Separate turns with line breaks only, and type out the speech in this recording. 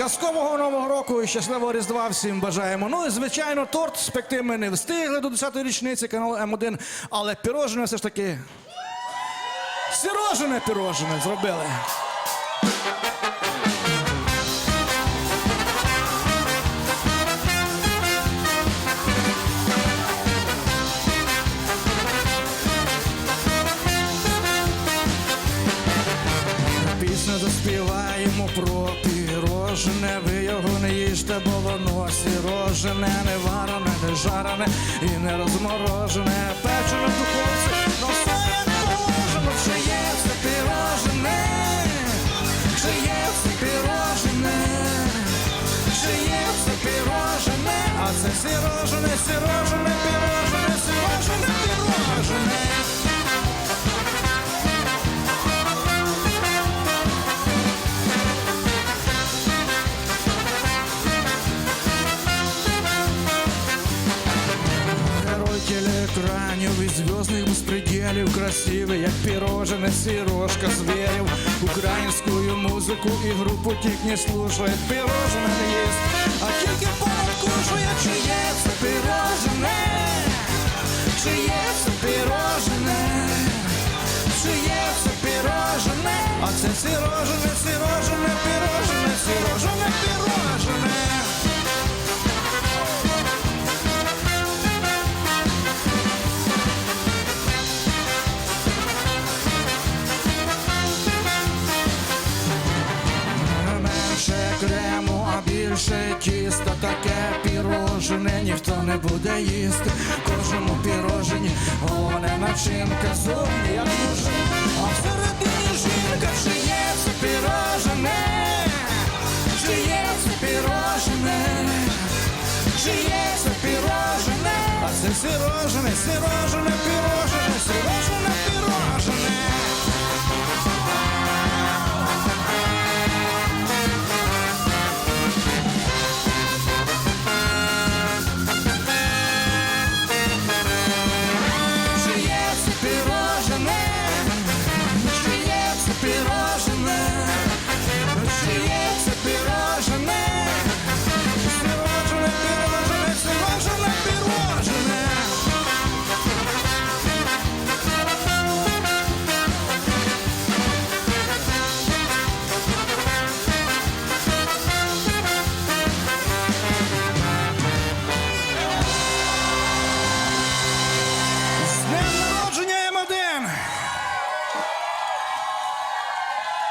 казкового нового року і щасливого різдва всім бажаємо. Ну і звичайно, торт спекти ми не встигли до 10-ї річниці каналу М1, але пірожне все ж таки. Сірожене пірожене зробили. Пісню заспіваємо про пірожене, ви його не їжте, бо воно сірожене, не варене, не жарене і не розморожене. Печене духовці, но все телеэкранів і звездных беспределів Красивий, як пирожене, сірошка зверів Українською музику і групу тік не слушає Пирожене не їсть, а тільки понадкушує Чи є це пирожене? Чи є це пирожене? Чи є це пирожене? А це сірожене, сірожене, пирожене, більше тіста, таке пірожене ніхто не буде їсти. Кожному пірожені головне начинка зовні як мужик, а всередині жінка, це пірожене, це пірожене, це пірожене, а це сірожене, сірожене, пірожене.